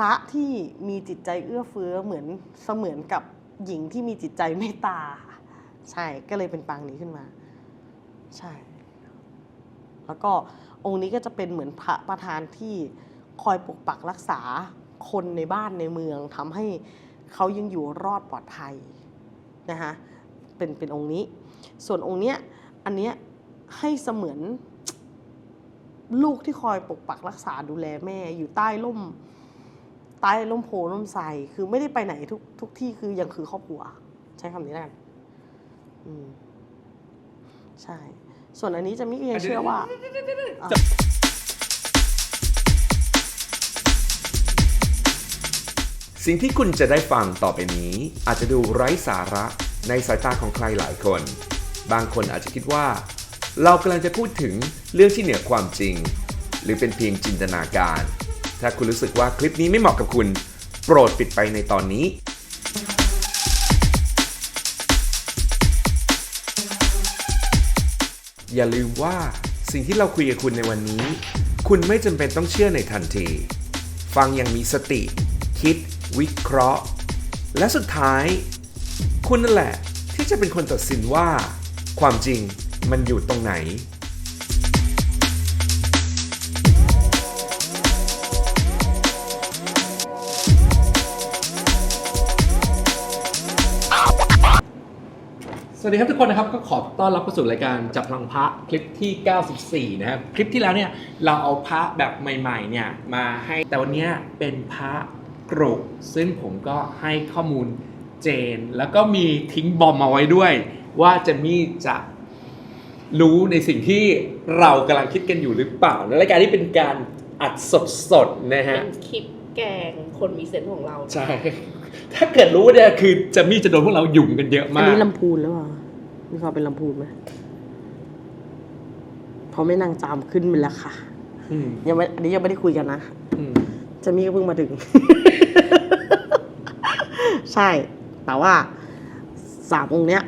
ระที่มีจิตใจเอื้อเฟื้อเหมือนเสมือนกับหญิงที่มีจิตใจเมตตา ใช่ก็เลยเป็นปางนี้ขึ้นมา ใช่ แล้วก็องค์นี้ก็จะเป็นเหมือนพระประธานที่คอยปกปักรักษาคนในบ้านในเมืองทำให้เขายังอยู่รอดปลอดภัยนะคะเป็นเป็นองค์นี้ ส่วนองค์เนี้ยอันเนี้ยให้เสมือนลูกที่คอยปกปักรักษาดูแลแม่อยู่ใต้ร่ม ใต้ร่มโพร่มไทรคือไม่ได้ไปไหนทุกทุกที่คือยังคือครอบครัว ใช้คำนี้แล้วกันอืมใช่ ส่วนอันนี้จะมิก็ยังเชื่อว่าสิ่งที่คุณจะได้ฟังต่อไปนี้ อาจจะดูไร้สาระในสายตาของใครหลายคน บางคนอาจจะคิดว่า เรากำลังจะพูดถึงเรื่องที่เหนือความจริง หรือเป็นเพียงจินตนาการ ถ้าคุณรู้สึกว่าคลิปนี้ไม่เหมาะกับคุณ โปรดปิดไปในตอนนี้ อย่าลืมว่าสิ่งที่เราคุยกับคุณในวันนี้ คุณไม่จำเป็นต้องเชื่อในทันที ฟังอย่างมีสติ คิด วิเคราะห์ และสุดท้าย คุณนั่นแหละที่จะเป็นคนตัดสินว่า ความจริงมันอยู่ตรงไหน สวัสดีครับทุกคนนะครับก็ขอต้อนรับเข้าสู่รายการจับพลังพระคลิปที่ 94 นะครับคลิปที่แล้วเนี่ยเราเอาพระแบบใหม่ๆเนี่ยมาให้แต่วันนี้เป็นพระกรุซึ่งผมก็ให้ข้อมูลเจน แล้วก็มีทิ้งบอมมาไว้ด้วย ว่าเจะมีจะรู้ในสิ่งที่เรากำลังคิดกันอยู่หรือเปล่าในรายการที่เป็นการอัดสดๆนะฮะ เป็นคลิป แกงคนมีเซนส์ของเราใช่ ถ้าเกิดรู้เนี่ยคือเจะมีจะโดนพวกเราหยุ่มกันเยอะอันมาก นี้ลำพูนหรือเปล่ามีความเป็นลำพูนไหมเพราะแม่นางจามขึ้นไปแล้วค่ะ อืมยังไม่ อันนี้ยังไม่ได้คุยกันนะ อืมเจะมีก็เพิ่งมาถึง ใช่ แต่ว่าสามองค์เนี้ย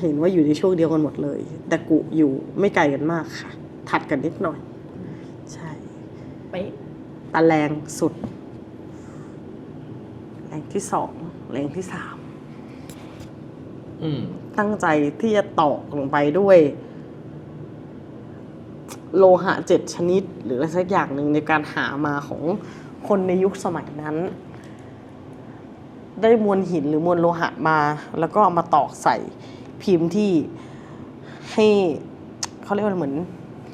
เห็นว่าอยู่ในช่วงเดียวกันหมดเลย แต่กุอยู่ไม่ไกลกันมากค่ะ ถัดกันนิดหน่อย ใช่เป๊ะ ตะแรงสุด แรงที่สองแรงที่สามอืมตั้งใจที่จะตอกลงไปด้วย โลหะเจ็ดชนิด หรืออะไรสักอย่างหนึ่งในการหามาของคนในยุคสมัยนั้น ได้มวลหินหรือมวลโลหะมา แล้วก็เอามาตอกใส่พิมพ์ที่ให้เขาเรียกว่าเหมือน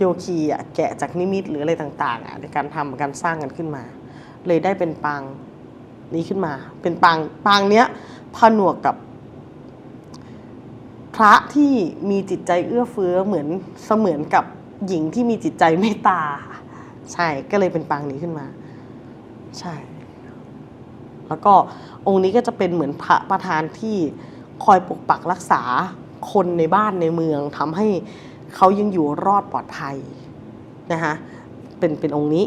โยคีอะแกะจากนิมิตหรืออะไรต่างๆอะในการทำการสร้างกันขึ้นมา เลยได้เป็นปางนี้ขึ้นมา เป็นปางปางเนี้ยผนวกกับ พระที่มีจิตใจเอื้อเฟื้อเหมือนเสมือนกับหญิงที่มีจิตใจเมตตา ใช่ก็เลยเป็นปางนี้ขึ้นมา ใช่ แล้วก็องค์นี้ก็จะเป็นเหมือนพระประธานที่คอยปกปักรักษาคนในบ้านในเมืองทำให้ เขายังอยู่รอดปลอดภัยนะคะเป็นเป็นองค์นี้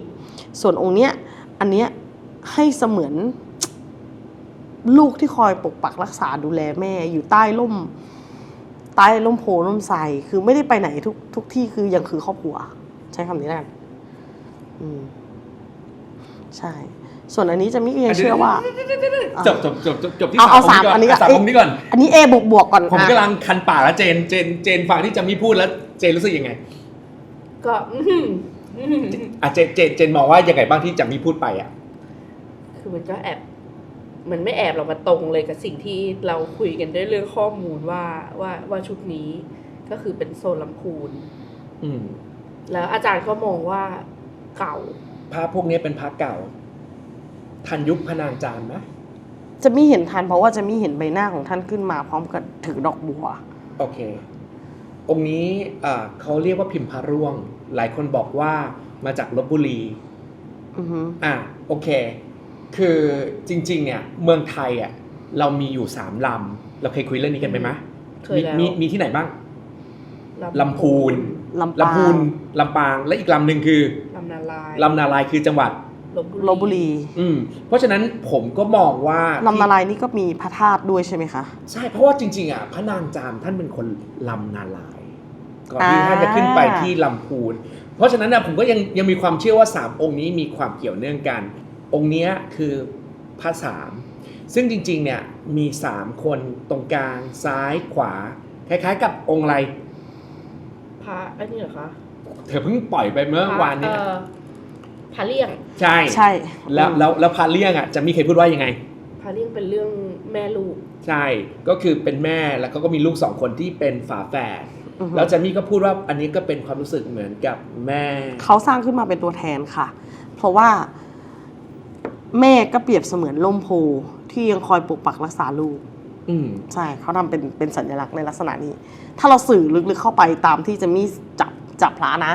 ส่วนองค์เนี้ยอันเนี้ยให้เสมือนลูกที่คอยปกปักรักษาดูแลแม่อยู่ใต้ร่ม ใต้ร่มโพร่มไทรคือไม่ได้ไปไหนทุกทุกที่คือยังคือครอบครัว ใช้คำนี้แล้วกันอืมใช่ ส่วนอันนี้จะมิก็ยังเชื่อว่า จบจบจบจบจบที่เอาเอาสามสามอันนี้ก่ก่อนสามองค์นี้ก่อน อันนี้เอบวกบวกก่อน ผมอะกำลังคันปากแล้วเจนเจนเจนฟังที่จะมีพูดแล้ว เจนรู้สึกยังไงก็อื้อหืออื้อหืออะเจนเจนเจนมองว่ายังไงบ้างที่จะมีพูดไปอะ คือมันก็แอบมันไม่แอบเรามาตรงเลยกับสิ่งที่เราคุยกันด้วยเรื่องข้อมูลว่าว่าว่าชุดนี้ก็คือเป็นโซนลำพูน อืมแล้วอาจารย์ก็มองว่าเก่าพระพวกนี้เป็นพระเก่า ทันยุคพระนางจามไหมจะมีเห็นทันเพราะว่าจะมีเห็นใบหน้าของท่านขึ้นมาพร้อมกับถือดอกบัว โอเค องค์นี้อ่าเขาเรียกว่าพิมพ์พระร่วง หลายคนบอกว่ามาจากลบบุรีอือฮึอะโอเค คือจริง ๆ เนี่ย เมืองไทยอะเรามีอยู่สามลำ เราเคยคุยเรื่องนี้กันไหมมะเคยแล้วมีมีที่ไหนบ้างลำพูนลำปาลำพูงนลำปาง และอีกลำหนึ่งคือลำนาลายลำนาลายคือจังหวัดลบบุรี อืม เพราะฉะนั้นผมก็มองว่าลำนาลายนี่ก็มีพระธาตุด้วยใช่ไหมคะ ใช่ เพราะว่าจริงๆอะพระนางจามท่านเป็นคนลำนาลาย ก่อนที่ท่านจะขึ้นไปที่ลำพูน เพราะฉะนั้นนะผมก็ยังยังมีความเชื่อว่าสามองค์นี้มีความเกี่ยวเนื่องกัน องค์เนี้ยคือพระสามซึ่งจริงๆเนี่ยมีสามคนตรงกลางซ้ายขวา คล้ายๆ กับองค์อะไร พระอันนี้เหรอคะเธอเพิ่งปล่อยไปเมื่อวานนี้เอ่อพระเลี่ยง ใช่ใช่ แล้วแล้วแล้วพระเลี่ยงอะจะมีใครพูดว่ายังไงพระเลี่ยงเป็นเรื่องแม่ลูก ใช่ก็คือเป็นแม่แล้วก็มีลูกสองคนที่เป็นฝาแฝดอือฮึ แล้วจันมี่ก็พูดว่าอันนี้ก็เป็นความรู้สึกเหมือนกับแม่ เขาสร้างขึ้นมาเป็นตัวแทนค่ะ เพราะว่า แม่ก็เปรียบเสมือนล่มโพที่ยังคอยปกปักรักษาลูกอืมใช่เขาทำเป็นเป็นสัญลักษณ์ในลักษณะนี้ ถ้าเราสื่อลึกๆเข้าไปตามที่จะมีจับจับพระนะ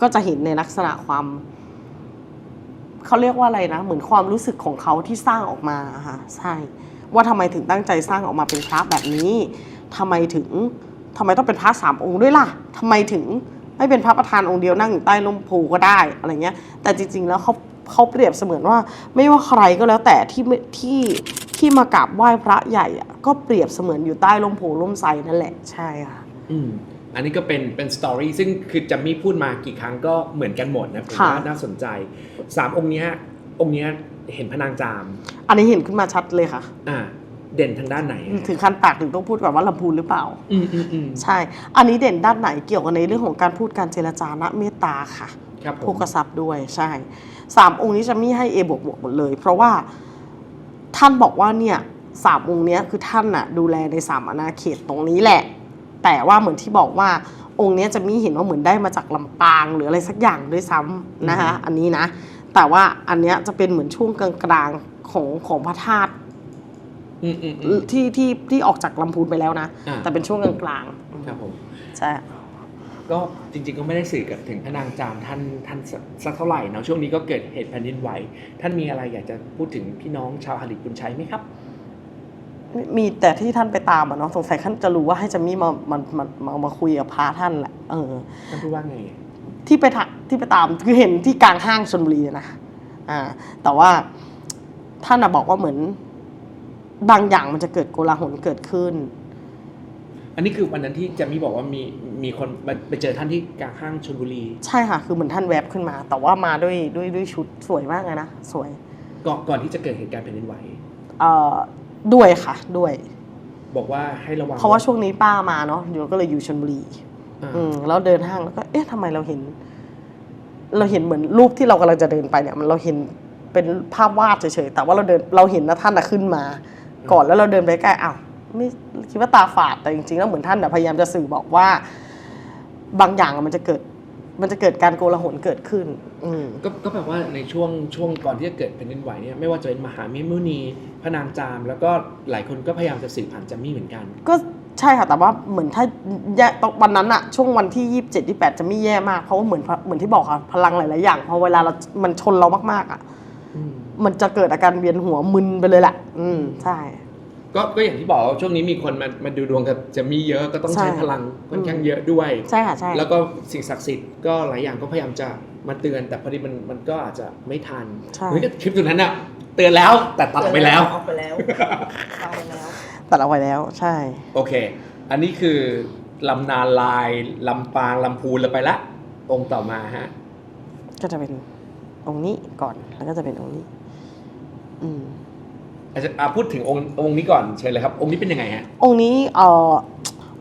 ก็จะเห็นในลักษณะความเขาเรียกว่าอะไรนะ เหมือนความรู้สึกของเขาที่สร้างออกมาอะค่ะใช่ ว่าทำไมถึงตั้งใจสร้างออกมาเป็นพระแบบนี้ทำไมถึง ทำไมต้องเป็นพระสามองค์ด้วยล่ะทำไมถึงไม่เป็นพระประธานองค์เดียวนั่งอยู่ใต้ร่มโพก็ได้อะไรเงี้ย แต่จริง ๆ แล้วเขาเขาเปรียบเสมือนว่า ไม่ว่าใครก็แล้วแต่ที่ไม่ที่ที่มากราบไหว้พระใหญ่อะก็เปรียบเสมือนอยู่ใต้ร่มโพร่มไทรนั่นแหละใช่ค่ะอืมอันนี้ก็เป็นเป็นสตอรี่ซึ่งคือจะมีพูดมากี่ครั้งก็เหมือนกันหมดนะผมค่ะว่าน่าสนใจสามองค์เนี้ยองค์เนี้ยเห็นพระนางจาม อันนี้เห็นขึ้นมาชัดเลยค่ะ อ่า เด่นทางด้านไหนอะถึงขั้นปากถึงต้องพูดแบบว่าลำพูนหรือเปล่า อืมอืมอืมใช่ อันนี้เด่นด้านไหนเกี่ยวกับในเรื่องของการพูดการเจรจานะเมตตาค่ะครับผโภมกทรัพย์ด้วยใช่สามองค์นี้จะมีให้เอบวกบวกหมดเลย เพราะว่าท่านบอกว่าเนี่ยสามองค์เนี้ยคือท่านน่ะดูแลในสามอาณาเขตตรงนี้แหละ แต่ว่าเหมือนที่บอกว่าองค์เนี้ยจะมีเห็นว่าเหมือนได้มาจากลำปางหรืออะไรสักอย่างด้วยซ้ำนะคะอันนี้นะ แต่ว่าอันเนี้ยจะเป็นเหมือนช่วงกลางๆของของพระธาตุอืมอืมอืม ที่ที่ที่ออกจากลำพูนไปแล้วนะอ่าแต่เป็นช่วงกลางๆครับผมใช่ก็จริงๆก็ไม่ได้สื่อกับถึงพระนางจามท่านท่านสักสักเท่าไหร่เนาะช่วงนี้ก็เกิดเหตุแผ่นดินไหว ท่านมีอะไรอยากจะพูดถึงพี่น้องชาวหาริบุญชัยไหมครับ มีแต่ที่ท่านไปตามอะเนาะสงสัยท่านจะรู้ว่าให้จะมีมามามามามาคุยกับพระท่านแหละเออท่านพูดว่าไงที่ไปทะที่ไปตามคือเห็นที่กลางห้างชนบุรีนะอ่าแต่ว่าท่านอะบอกว่าเหมือน บางอย่างมันจะเกิดโกลาหลเกิดขึ้น อันนี้คือวันนั้นที่แจะมีบอกว่ามีมีคนไปไปเจอท่านที่กลางห้างชลบุรี ใช่ค่ะ คือเหมือนท่านแวบขึ้นมา แต่ว่ามาด้วยด้วยด้วยชุดสวยมากเลยนะ สวย ก่อนก่อนที่จะเกิดเหตุการณ์แผ่นดินไหวเอ่อด้วยค่ะ ด้วย บอกว่าให้ระวังเพราะว่าช่วงนี้ป้ามาเนาะอยู่ก็เลยอยู่ชนบุรี อ่าอืมแล้วเดินห้างแล้วก็เอ๊ะทำไมเราเห็น เราเห็นเหมือนรูปที่เรากำลังจะเดินไปเนี่ย มันเราเห็นเป็นภาพวาดเฉยๆแต่ว่าเราเดินเราเห็นนะท่านอะขึ้นมา ก่อนแล้วเราเดินไปใกล้อ้าวไม่คิดว่าตาฝาดแต่จริงๆแล้วเหมือนท่านอะพยายามจะสื่อบอกว่า บางอย่างอะมันจะเกิด มันจะเกิดการโกลาหลเกิดขึ้น อืม ก็ก็แปลว่าในช่วงช่วงก่อนที่จะเกิดแผ่นดินไหวเนี่ยไม่ว่าจะเป็นมหาเมมุนีพระนางจาม แล้วก็หลายคนก็พยายามจะสื่อผ่านจัมมี่เหมือนกัน ก็ใช่ค่ะ แต่ว่าเหมือนถ้าแย่ตอนวันนั้นอะช่วงวันที่ยี่สิบเจ็ดยี่แปดจะไม่แย่มากเพราะว่าเหมือนเหมือนที่บอกค่ะพลังหลายๆอย่างพอเวลาเรา มันชนเรามากๆอะอืม มันจะเกิดอาการเวียนหัวมึนไปเลยแหละ อืมใช่ ก็ก็อย่างที่บอกว่าช่วงนี้มีคนมามาดูดวงกับแจะมีเยอะก็ต้องใช้ใช่ พลังค่อนข้างเยอะด้วย ใช่ค่ะใช่ แล้วก็สิ่งศักดิ์สิทธิ์ก็หลายอย่างก็พยายามจะมาเตือนแต่พอดีมันมันก็อาจจะไม่ทันใช่เหมือนกับคลิปตัวนั้นอะเตือนแล้วแต่ตัดไปแล้ว ออกไปแล้วตายแล้ว ตัดเอาไว้แล้ว ใช่ โอเค อันนี้คือลำนาลายลำปางลำพูนเราไปละองค์ต่อมาฮะ ก็จะเป็นองค์นี้ก่อนแล้วก็จะเป็นองค์นี้ อืมอาจจะอะพูดถึงองค์องค์นี้ก่อนเชิญเลยครับ องค์นี้เป็นยังไงฮะองค์นี้เอ่อ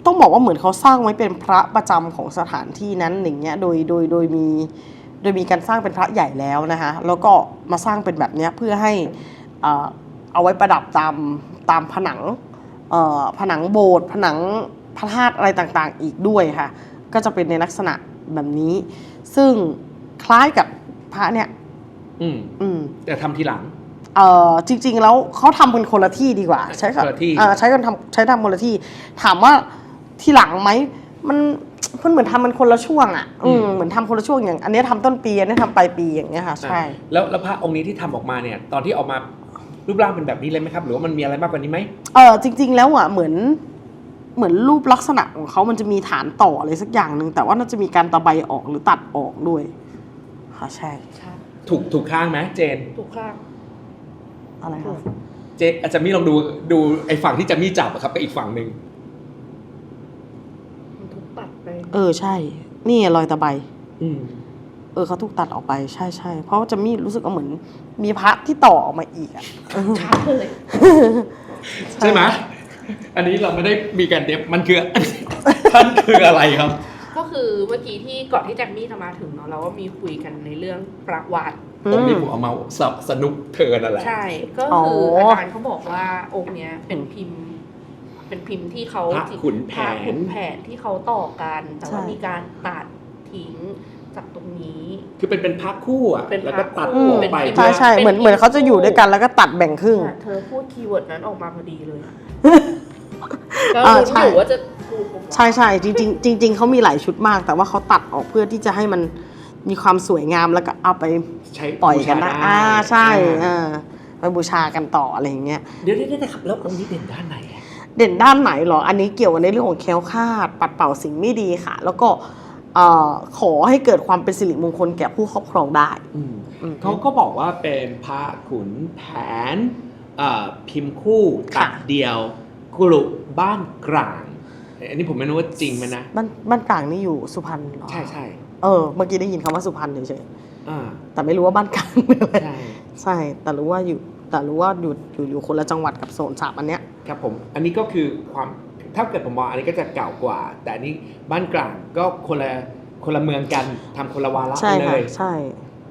ต้องบอกว่าเหมือนเขาสร้างไว้เป็นพระประจำของสถานที่นั้นอย่างเงี้ยโดยโดยโดยมีโดยมีการสร้างเป็นพระใหญ่แล้วนะคะแล้วก็มาสร้างเป็นแบบเนี้ยเพื่อให้เอ่อเอาไว้ประดับตามตามผนังเอ่อผนังโบสถ์ผนังพระธาตุอะไรต่างๆ อีกด้วยค่ะ ก็จะเป็นในลักษณะแบบนี้ ซึ่งคล้ายกับพระเนี่ย อืมอืมแต่ทำทีหลัง เอ่อจริง ๆ แล้วเขาทำเป็นคนละที่ดีกว่า ใช้กับคนละที่ เอ่อใช้กันทำใช้ทำคนละที่ ถามว่าที่หลังไหมมันมันเหมือนทำมันคนละช่วงอะอืมเหมือนทำคนละช่วงอย่าง อันนี้ทำต้นปีอันนี้ทำปลายปีอย่างเงี้ยค่ะใช่อะแล้วแล้วพระองค์นี้ที่ทำออกมาเนี่ย ตอนที่ออกมารูปร่างเป็นแบบนี้เลยไหมครับ หรือว่ามันมีอะไรมากกว่านี้ไหม เออจริง ๆ แล้วอะเหมือนเหมือนรูปลักษณะของเขามันจะมีฐานต่ออะไรสักอย่างหนึ่งแต่ว่าน่าจะมีการตะไบออกหรือตัดออกด้วยค่ะใช่ใช่ถูกถูกข้างไหมเจน ถูกข้าง อะไรถูคะกเจนอาจจะมีลองดูดูไอ้ฝั่งที่จะมีจับอะครับกับอีกฝั่งหนึ่งมันถูกตัดไปเออใช่ นี่รอยตะไบอืมเออเขาถูกตัดออกไปใช่ใช่เพราะว่าจะมีรู้สึกว่าเหมือน มีพระที่ต่อออกมาอีกอะ ชัดเลยใช่ไหมอันนี้เราไม่ได้มีการเตรียมมันคือ ท่านคืออะไรครับ ก็คือเมื่อกี้ที่ก่อนที่แจ็คมี่จะมาถึงเนาะเราก็มีคุยกันในเรื่องประวัติ ผมนี่ผมเอามาสับสนุกเธอนั่นแหละใช่ ก็อ๋อคืออาจารย์เขาบอกว่าองค์เนี้ยเป็นพิมพ์ เป็นพิมพ์ที่เขาพระขุนแผนพระขุนแผนที่เขาต่อกันแต่ว่าใช่มีการตัดทิ้งจากตรงนี้ คือเป็นเป็นพักคู่อะเป็นแล้วก็พระตัดคู่ออกเป็นไปพิมพ์ใช่ใช่เหมือนเหมือนเขาจะอยู่ด้วยกันแล้วก็ตัดแบ่งครึ่งอะเธอพูดคีย์เวิร์ดนั้นออกมาพอดีเลยอะก็อ่ารู้ใช่อยู่ว่าจะพูดผมว่าใช่ใช่จริงๆจริงๆเขามีหลายชุดมาก แต่ว่าเขาตัดออกเพื่อที่จะให้มัน มีความสวยงามแล้วก็เอาไปใช้ปล่อยกันนะบูชาได้อ่าใช่อ่าอ่าไปบูชากันต่ออะไรอย่างเงี้ยเดี๋ยวเดี๋ยวเดี๋ยวครับแล้วองค์นี้เด่นด้านไหนอะเด่นด้านไหนเหรอ อันนี้เกี่ยวกับในเรื่องของแคล้วคลาด ปัดเป่าสิ่งไม่ดีค่ะ แล้วก็เอ่อขอให้เกิดความเป็นสิริมงคลแก่ผู้ครอบครองได้อืมอืมเขาก็บอกว่าเป็นพระขุนแผนเอ่อพิมพ์คู่ค่ะตัดเดียวกรุบ้านกลาง อันนี้ผมไม่รู้ว่าจริงไหมนะ บ้านบ้านกลางนี่อยู่สุพรรณเหรอ ใช่ใช่ เออเมื่อกี้ได้ยินคำว่าสุพรรณเฉยอ่าๆแต่ไม่รู้ว่าบ้านกลางเป็นอะไรใช่ใช่แต่รู้ว่าอยู่แต่รู้ว่าอยู่อยู่อยู่คนละจังหวัดกับโซนสามอันเนี้ย ครับผม อันนี้ก็คือความถ้าเกิดผมมองอันนี้ก็จะเก่ากว่า แต่อันนี้บ้านกลางก็คนละคนละเมืองกันทำคนละวาระใช่เลค่ะยใช่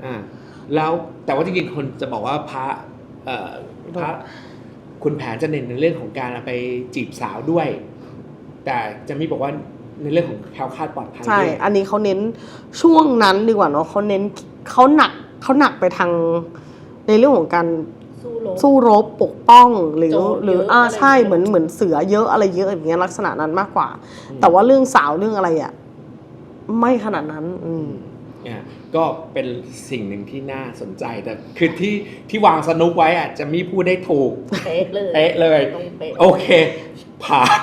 อ่าแล้วแต่ว่าจริงๆคนจะบอกว่าพระเอ่อพระคุณแผนจะเน้นในเรื่องของการเอาไปจีบสาวด้วย แต่จะมีบอกว่า ในเรื่องของแคล้วคลาดปลอดภัยใช่ ด้วยอันนี้เขาเน้นช่วงนั้นดีกว่าเนาะเขาเน้นเขาหนักเขาหนักไปทางในเรื่องของการสู้รบ สู้รบปกป้องหรือโจรหรือเยอะอ่าอะไรใช่เยอะเหมือนเหมือนเสือเยอะอะไรเยอะอย่างเงี้ยลักษณะนั้นมากกว่าอืมแต่ว่าเรื่องสาวเรื่องอะไรอะไม่ขนาดนั้น อืม อ่าก็เป็นสิ่งหนึ่งที่น่าสนใจแต่คือที่ที่วางสนุกไว้อะจะมีพูดได้ถูกเป๊ะเลยเป๊ะเลยต้องเป๊ะโอเค ผ่าน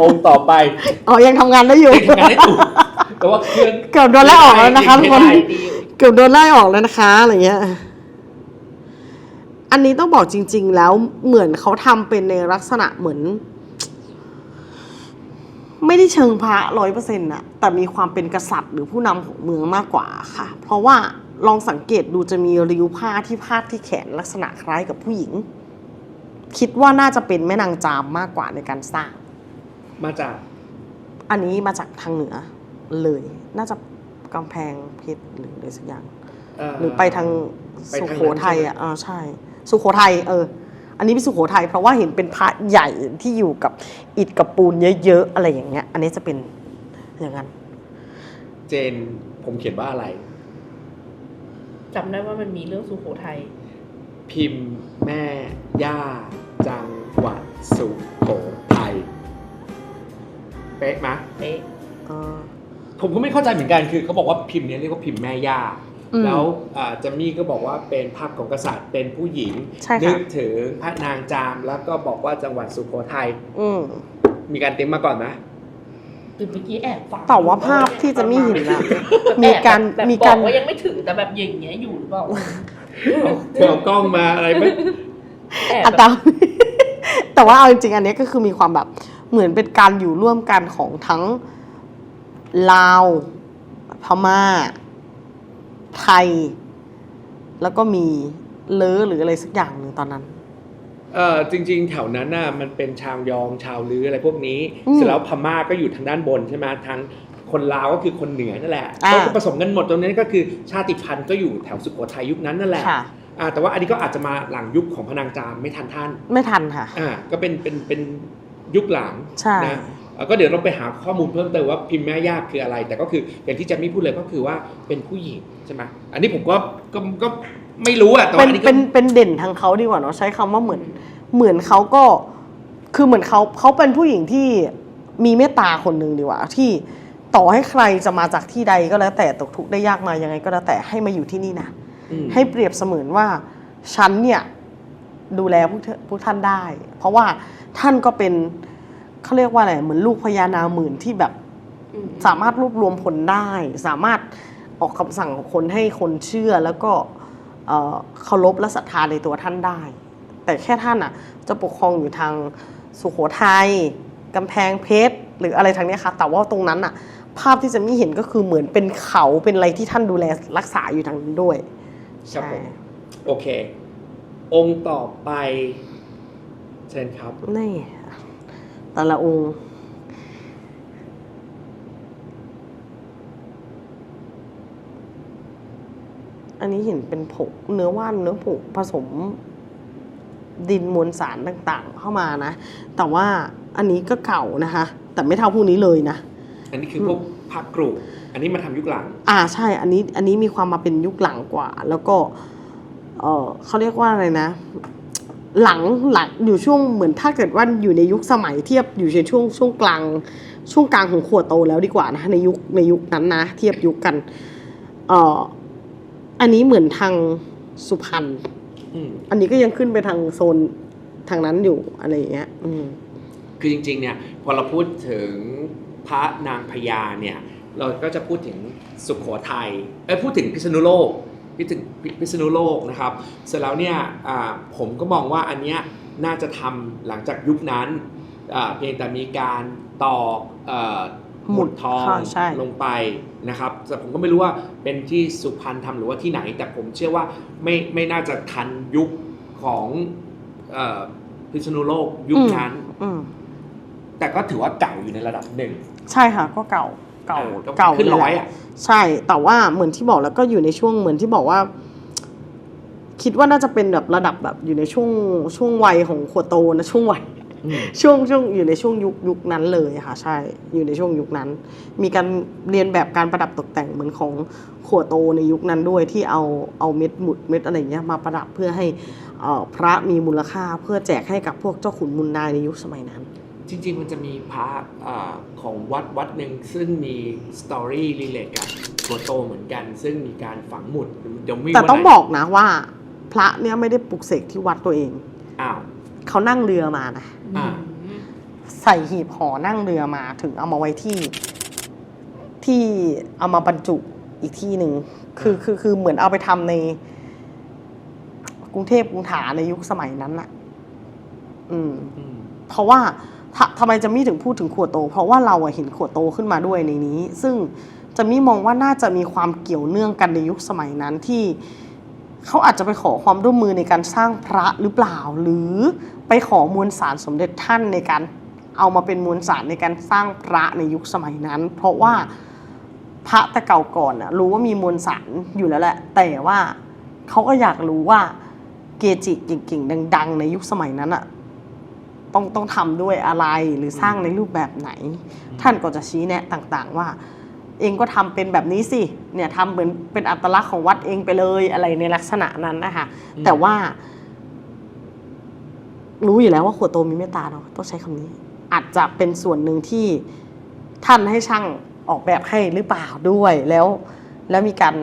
องค์ต่อไปอ๋อยังทำงานได้อยู่ยังทำงานได้ถูกแต่ว่าเครื่อง เกือบโดนไล่ออกแล้วนะคะทุกคนไม่ได้ดีอยู่เกือบโดนไล่ออกแล้วนะคะอะไรเงี้ย อันนี้ต้องบอกจริง ๆ แล้วเหมือนเขาทำเป็นในลักษณะเหมือน ไม่ได้เชิงพระร้อยเปอร์เซ็นต์อะแต่มีความเป็นกษัตริย์หรือผู้นำของเมืองมากกว่าค่ะ เพราะว่าลองสังเกตดูจะมีริ้วผ้าที่พาดที่แขนลักษณะคล้ายกับผู้หญิง คิดว่าน่าจะเป็นแม่นางจามมากกว่าในการสร้าง มาจากอันนี้มาจากทางเหนือเลย น่าจะกำแพงเพชรหรืออะไรสักอย่าง เหรือไปทางไปสุทางโขนั้นทัยใช่ไหมอะอ่าใช่ สุโขทัยเออ อันนี้เป็นสุโขทัยเพราะว่าเห็นเป็นพระใหญ่ที่อยู่กับอิฐกับปูนเยอะๆอะไรอย่างเงี้ย อันนี้จะเป็นอย่างนั้น เจนผมเขียนว่าอะไร จำได้ว่ามันมีเรื่องสุโขทัยพิมพ์แม่ ย่า จังหวัดสุโขทัยเป๊ะไหมเป๊ะเออผมก็ไม่เข้าใจเหมือนกันคือเขาบอกว่าพิมพ์เนี้ยเรียกว่าพิมพ์แม่ย่า อืม แล้วอ่าจัมมี่ก็บอกว่าเป็นภาพของกษัตริย์เป็นผู้หญิงใช่ค่ะ นึกถึงพระนางจามแล้วก็บอกว่าจังหวัดสุโขทัยอืม มีการเตรียมมาก่อนไหม คือเมื่อกี้แอบฟังแต่ว่าภาพที่จะไม่เห็นอะแบบมีการแบบมีบการอกว่ายังไม่ถึงแต่แบบอย่างเงี้ยอยู่หรือเปล่า เอาเธอเอากล้องมาอะไรไหมแอบอัแบบตรา แต่ว่าเอาจริงๆอันนี้ก็คือมีความแบบเหมือนเป็นการอยู่ร่วมกันของทั้งลาวพม่า ไทย แล้วก็มีเลอหรืออะไรสักอย่างหนึ่งตอนนั้น เออจริง ๆ แถวนั้นน่ะมันเป็นชาวยองชาวลืออะไรพวกนี้อืมเสร็จแล้วพม่าก็อยู่ทางด้านบนใช่ไหมทางคนลาวก็คือคนเหนือนั่นแหละอ่าก็ผสมกันหมดตรงนี้ก็คือชาติพันธุ์ก็อยู่แถวสุโขทัยยุคนั้นนั่นแหละค่ะ อ่าแต่ว่าอันนี้ก็อาจจะมาหลังยุคของพระนางจามไม่ทันท่านไม่ทันค่ะ อ่าก็เป็นเป็นเป็นยุคหลังใช่ นะเอ่อก็เดี๋ยวเราไปหาข้อมูลเพิ่มเติมว่าพิมพ์แม่ยากคืออะไร แต่ก็คืออย่างที่แจะไม่พูดเลยก็คือว่าเป็นผู้หญิงใช่ไหมอันนี้ผมก็ก็ก็ไม่รู้อะแต่เป็ว่านอันนี้ก็ เป็นเป็นเด่นทางเขาดีกว่าเนาะใช้คำว่าเหมือนเหมือนเขาก็คือเหมือนเขาเขาเป็นผู้หญิงที่มีเมตตาคนหนึ่งดีกว่า ที่ต่อให้ใครจะมาจากที่ใดก็แล้วแต่ตกทุกข์ได้ยากมายังไงก็แล้วแต่ให้มาอยู่ที่นี่นะอืม ให้เปรียบเสมือนว่าฉันเนี่ยดูแลพวกเธอพวกท่านได้ เพราะว่าท่านก็เป็นเขาเรียกว่าอะไรเหมือนลูกพญานาคหมื่นที่แบบอืมสามารถรวบรวมผลได้ สามารถออกคำสั่งของคนให้คนเชื่อแล้วก็เอ่อเคารพและศรัทธาในตัวท่านได้ แต่แค่ท่านอะ จะปกครองอยู่ทางสุโขทัยกำแพงเพชรหรืออะไรทางเนี้ยค่ะแต่ว่าตรงนั้นอะ ภาพที่จะไม่เห็นก็คือเหมือนเป็นเขาเป็นอะไรที่ท่านดูแลรักษาอยู่ทางนั้นด้วย ครับใช่ผมโอเค องค์ต่อไป เชิญครับ นี่แต่ละองค์อันนี้เห็นเป็นผงเนื้อว่านเนื้อผงผสมดินมวลสารต่างๆ เข้ามานะ แต่ว่าอันนี้ก็เก่านะคะ แต่ไม่เท่าพวกนี้เลยนะ อันนี้คือพวก พระกรุอันนี้มาทำยุคหลัง อ่าใช่ อันนี้อันนี้มีความมาเป็นยุคหลังกว่า แล้วก็เออเขาเรียกว่าอะไรนะ หลังหลังอยู่ช่วงเหมือนถ้าเกิดว่าอยู่ในยุคสมัยเทียบอยู่ในช่วงช่วงกลาง ช่วงกลางของขวดโตแล้วดีกว่านะในยุคในยุคนั้นนะ เทียบยุคกันเอออันนี้เหมือนทางสุพรรณอืมอันนี้ก็ยังขึ้นไปทางโซนทางนั้นอยู่อะไรอย่างเงี้ย อืมคือจริงๆเนี่ยพอเราพูดถึง พระนางพญาเนี่ยเราก็จะพูดถึงสุขโขทัยเอ้ยพูดถึงพิษณุโลกพิถึงพิษณุโลกนะครับเสร็จแล้วเนี่ยอ่าผมก็มองว่าอันเนี้ยน่าจะทำหลังจากยุคนั้นอ่าเพียงแต่มีการตอกเอ่อหมุดทองค่ะใช่ลงไปนะครับแต่ผมก็ไม่รู้ว่าเป็นที่สุพรรณทำหรือว่าที่ไหน แต่ผมเชื่อว่าไม่ไม่น่าจะทันยุคของเอ่อพิษณุโลกยุคนั้นอืมแต่ก็ถือว่าเก่าอยู่ในระดับหนึ่ง ใช่ค่ะก็เก่าเก่าออเก่าขึ้นเลร้อยแหละอะ ใช่ แต่ว่าเหมือนที่บอกแล้วก็อยู่ในช่วงเหมือนที่บอกว่า คิดว่าน่าจะเป็นแบบระดับแบบอยู่ในช่วงช่วงวัยของขวดโตนะช่วงวัยช่วงช่วงอยู่ในช่วงยุคยุคนั้นเลยค่ะ ใช่อยู่ในช่วงยุคนั้น มีการเรียนแบบการประดับตกแต่งเหมือนของขวดโตในยุคนั้นด้วยที่เอาเอาเม็ดหมุดเม็ดอะไรเงี้ยมาประดับเพื่อให้เอ่อพระมีมูลค่าเพื่อแจกให้กับพวกเจ้าขุนมูลนายในยุคสมัยนั้น จริง ๆ มันจะมีพระอ่าของวัดวัดหนึ่งซึ่งมีสตอรี่รีเลทกับโกโตเหมือนกัน ซึ่งมีการฝังหมุดเดี๋ยวมีแต่วันต้องไหนบอกนะว่า พระเนี่ยไม่ได้ปลุกเสกที่วัดตัวเอง อ้าว เขานั่งเรือมานะอ่า ใส่หีบห่อนั่งเรือมาถึงเอามาไว้ที่ ที่เอามาบรรจุอีกที่หนึ่งคือคือคือเหมือนเอาไปทำใน กรุงเทพกรุงถาในยุคสมัยนั้นน่ะ อืม อืมเพราะว่า ทำไมจะมี่ถึงพูดถึงขวดโต เพราะว่าเราเห็นขวดโตขึ้นมาด้วยในนี้ ซึ่งจะมี่มองว่าน่าจะมีความเกี่ยวเนื่องกันในยุคสมัยนั้นที่เขาอาจจะไปขอความร่วมมือในการสร้างพระหรือเปล่า หรือไปขอมวลสารสมเด็จท่านในการเอามาเป็นมวลสารในการสร้างพระในยุคสมัยนั้น เพราะว่าพระแต่เก่าก่อนอะรู้ว่ามีมวลสารอยู่แล้วแหละ แต่ว่าเขาก็อยากรู้ว่าเกจิเก่งๆดัง ๆ ในยุคสมัยนั้นอะ ต้องต้องทำด้วยอะไรหรือสร้างในรูปแบบไหน ท่านก็จะชี้แนะต่างๆว่า เองก็ทำเป็นแบบนี้สิเนี่ยทำเหมือนเป็นอัตลักษณ์ของวัดเองไปเลยอะไรในลักษณะนั้นนะคะอืมแต่ว่า รู้อยู่แล้วว่าขวดโตมีเมตตาเนาะต้องใช้คำนี้ อาจจะเป็นส่วนหนึ่งที่ท่านให้ช่างออกแบบให้หรือเปล่าด้วยแล้ว แล้วมีการ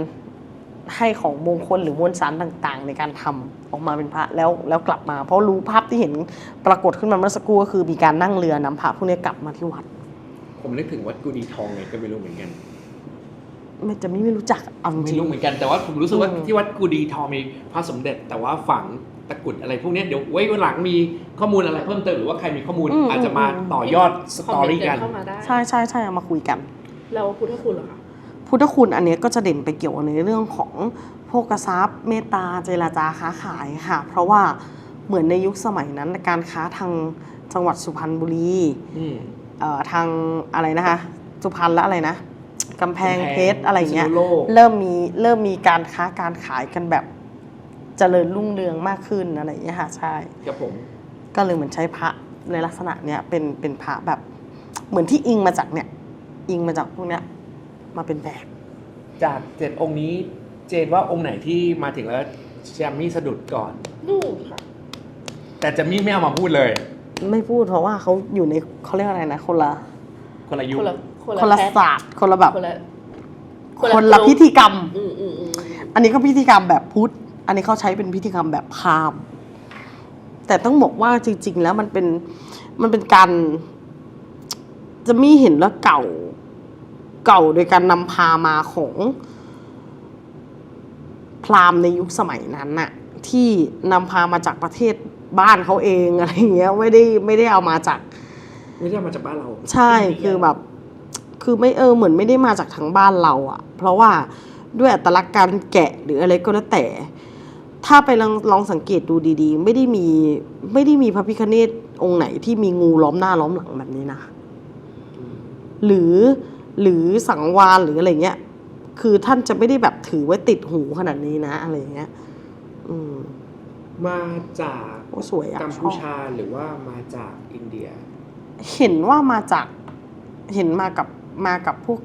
ให้ของมงคลหรือมวลสารต่างๆ ในการทำออกมาเป็นพระแล้วแล้วกลับมา เพราะรู้ภาพที่เห็นปรากฏขึ้นมาเมื่อสักครู่ก็คือมีการนั่งเรือนำพระพวกนี้กลับมาที่วัด ผมนึกถึงวัดกูดีทองไงก็ไม่รู้เหมือนกันไม่จะไม่ไม่รู้จักเอาจไม่ริงรู้เหมือนกันแต่ว่าผมรู้สึกว่าอืมที่วัดกูดีทองมีพระสมเด็จ แต่ว่าฝังตะกรุดอะไรพวกเนี้ยเดี๋ยวไว้วันหลังมีข้อมูลอะไรเพิ่มเติมหรือว่าใครมีข้อมูลอืมอาจจะมาอืมต่อยอดสคอมตอเมนรี่ต์กักันนเข้ามาได้ใช่ใช่ใช่เอามาคุยกัน เราพุทธคุณเหรอคะ พุทธคุณอันเนี้ยก็จะเด่นไปเกี่ยวในเรื่องของโภกทรัพย์ เมตตาเจรจาค้าขายค่ะ เพราะว่าเหมือนในยุคสมัยนั้นการค้าทางจังหวัดสุพรรณบุรีอืมเอ่อทางอะไรนะคะ สุพรรณและอะไรนะกำแพงเพชรอะไรเงี้ยพิษณุโลกเริ่มมีเริ่มมีการค้าการขายกันแบบเจริญรุ่งเรืองมากขึ้นอะไรอย่างเงี้ยค่ะใช่ครับผมก็เลยเหมือนใช้พระในลักษณะเนี้ยเป็นเป็นพระแบบเหมือนที่อิงมาจากเนี่ยอิงมาจากพวกเนี้ย มาเป็นแบบ จากเจ็ดองค์นี้เจนว่าองค์ไหนที่มาถึงแล้วแจมมี่สะดุดก่อนนู่นค่ะ แต่แจมมี่ไม่เอามาพูดเลย ไม่พูดเพราะว่าเขาอยู่ในเขาเรียกอะไรนะคนละคนละยุคคนละคนคนละแพทศาสตร์คนละแบบคนละคนละพิธีกรรม อืมอืมอืมอันนี้ก็พิธีกรรมแบบพุทธ อันนี้เขาใช้เป็นพิธีกรรมแบบพราหมณ์แต่ต้องบอกว่าจริง ๆ แล้วมันเป็นมันเป็นการ จะมีเห็นแล้วเก่า เก่าโดยการนำพามาของพราหมณ์ในยุคสมัยนั้นน่ะที่นำพามาจากประเทศบ้านเขาเองอะไรอย่างเงี้ยไม่ได้ไม่ได้เอามาจากไม่ใช่มาจากบ้านเรา ใช่คือแบบ คือไม่เออเหมือนไม่ได้มาจากทางบ้านเราอะเพราะว่าด้วยอัตลักษณ์การแกะหรืออะไรก็แล้วแต่ ถ้าไปลองลองสังเกตดูดีๆ ไม่ได้มีไม่ได้มีพระพิคเนตองค์ไหนที่มีงูล้อมหน้าล้อมหลังแบบนี้นะ หรือ หรือสังวานหรืออะไรเงี้ย คือท่านจะไม่ได้แบบถือไว้ติดหูขนาดนี้นะ อะไรเงี้ย อืม มาจากโอ้สวยอะกัมพูชาหรือว่ามาจากอินเดีย เห็นว่ามาจาก เห็นมากับมากับพวก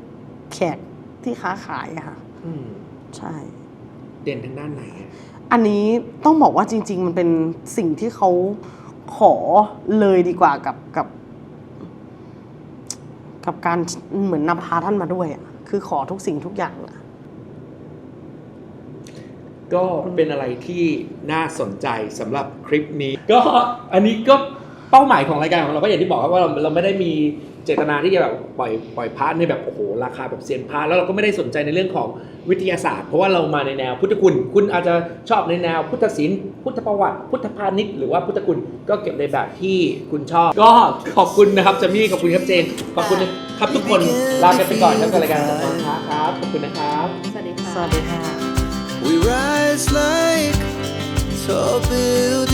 แขกที่ค้าขายอะค่ะ อืม ใช่ เด่นทางด้านไหนอะอันนี้ต้องบอกว่าจริง ๆ มันเป็นสิ่งที่เขาขอเลยดีกว่ากับกับ กับการเหมือนนำพาท่านมาด้วยอะคือขอทุกสิ่งทุกอย่างอะ ก็เป็นอะไรที่น่าสนใจสำหรับคลิปนี้ ก็อันนี้ก็ เป้าหมายของรายการของเราก็อย่างที่บอกครับว่าเราเราไม่ได้มีเจตนาที่จะแบบปล่อยปล่อยพาร์ทในแบบโอ้โหราคาแบบเซียนพาร์ทแล้วเราก็ไม่ได้สนใจในเรื่องของวิทยาศาสตร์ เพราะว่าเรามาในแนวพุทธคุณ คุณอาจจะชอบในแนวพุทธศิลป์พุทธประวัติพุทธพาณิชย์หรือว่าพุทธคุณก็เก็บในแบบที่คุณชอบ ก็ขอบคุณนะครับจามี่ขอบคุณครับเจนขอบคุณครับทุกคนลากันไปก่อนครับกับรายการจับทางพระครับขอบคุณนะครับสวัสดีค่ะสวัสดีค่ะ We rise like tall buildings